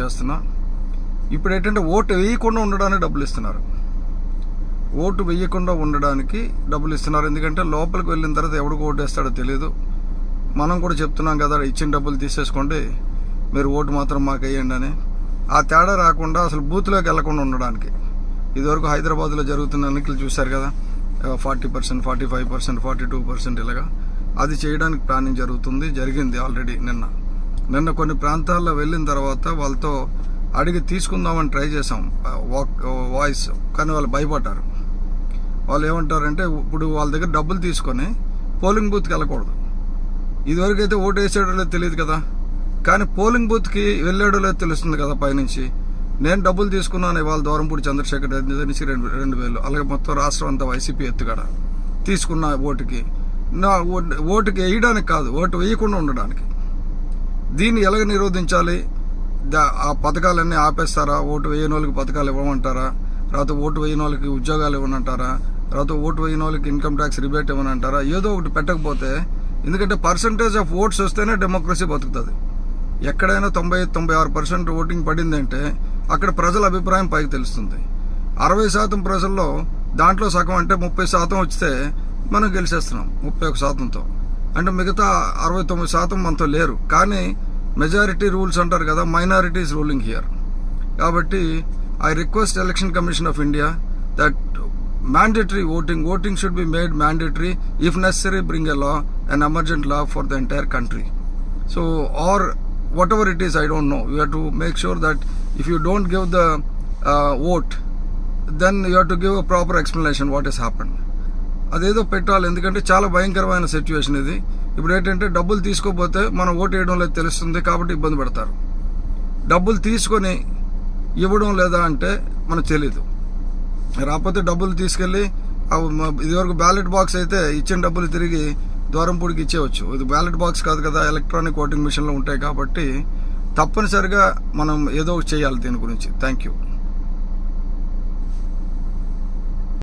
చేస్తున్నా. ఇప్పుడు ఏంటంటే ఓటు వేయకుండా ఉండడానికి డబ్బులు ఇస్తున్నారు. ఓటు వేయకుండా ఉండడానికి డబ్బులు ఇస్తున్నారు. ఎందుకంటే లోపలికి వెళ్ళిన తర్వాత ఎవడికి ఓటు వేస్తాడో తెలియదు మనం కూడా చెప్తున్నాం కదా ఇచ్చిన డబ్బులు తీసేసుకోండి మీరు ఓటు మాత్రం మాకు వేయండి అని. ఆ తేడా రాకుండా అసలు బూత్లోకి వెళ్ళకుండా ఉండడానికి. ఇదివరకు హైదరాబాద్లో జరుగుతున్న ఎన్నికలు చూశారు కదా forty percent forty five percent forty two percent ఇలాగా. అది చేయడానికి ప్లానింగ్ జరుగుతుంది జరిగింది ఆల్రెడీ నిన్న. నిన్న కొన్ని ప్రాంతాల్లో వెళ్ళిన తర్వాత వాళ్ళతో అడిగి తీసుకుందామని ట్రై చేసాం వాక్ వాయిస్ కానీ వాళ్ళు భయపడ్డారు. వాళ్ళు ఏమంటారంటే ఇప్పుడు వాళ్ళ దగ్గర డబ్బులు తీసుకొని పోలింగ్ బూత్కి వెళ్ళకూడదు. ఇదివరకు అయితే ఓటు వేసాడో లేదో తెలియదు కదా. కానీ పోలింగ్ బూత్కి వెళ్ళాడో లేదో తెలుస్తుంది కదా పైనుంచి. నేను డబ్బులు తీసుకున్నాను ఇవాళ దూరంపూడి చంద్రశేఖర్ రెడ్డి నుంచి రెండు రెండు వేలు. అలాగే మొత్తం రాష్ట్రం అంతా వైసీపీ ఎత్తుగడ. తీసుకున్న ఓటుకి. నా ఓటుకి వేయడానికి కాదు ఓటు వేయకుండా ఉండడానికి. దీన్ని ఎలాగ నిరోధించాలి? దా- ఆ పథకాలన్నీ ఆపేస్తారా? ఓటు వేయని వాళ్ళకి పథకాలు ఇవ్వమంటారా? తర్వాత ఓటు వేయని వాళ్ళకి ఉద్యోగాలు ఇవ్వనంటారా? తర్వాత ఓటు వేయని వాళ్ళకి ఇన్కమ్ ట్యాక్స్ రిబేట్ ఇవ్వనంటారా? ఏదో ఒకటి పెట్టకపోతే ఎందుకంటే పర్సంటేజ్ ఆఫ్ ఓట్స్ వస్తేనే డెమోక్రసీ బతుకుతుంది. ఎక్కడైనా తొంభై తొంభై ఆరు పర్సెంట్ ఓటింగ్ పడిందంటే అక్కడ ప్రజల అభిప్రాయం పైకి తెలుస్తుంది. అరవై శాతం ప్రజల్లో దాంట్లో సగం అంటే ముప్పై శాతం వస్తే మనం గెలిచేస్తున్నాం ముప్పై ఒక శాతంతో. అంటే మిగతా అరవై తొమ్మిది శాతం మనతో లేరు. కానీ మెజారిటీ రూల్స్ అంటారు కదా మైనారిటీస్ రూలింగ్ హియర్ కాబట్టి I request election commission of India that mandatory voting voting should be made mandatory if necessary bring a law an emergent law for the entire country so or whatever it is i don't know you have to make sure that if you don't give the uh, vote then you have to give a proper explanation what has happened అదేదో పెట్టాలి ఎందుకంటే చాలా భయంకరమైన situation ఇది. ఇప్పుడు ఏంటంటే డబ్బులు తీసుకోపోతే మనం ఓటు వేయడం లేదు తెలుస్తుంది కాబట్టి ఇబ్బంది పెడతారు. డబ్బులు తీసుకొని ఇవ్వడం లేదా అంటే మనకు తెలీదు. రాకపోతే డబ్బులు తీసుకెళ్ళి ఇదివరకు బ్యాలెట్ బాక్స్ అయితే ఇచ్చిన డబ్బులు తిరిగి ద్వారంపూడికి ఇచ్చేవచ్చు ఇది బ్యాలెట్ బాక్స్ కాదు కదా ఎలక్ట్రానిక్ ఓటింగ్ మిషన్లో ఉంటాయి కాబట్టి తప్పనిసరిగా మనం ఏదో చేయాలి దీని గురించి. Thank you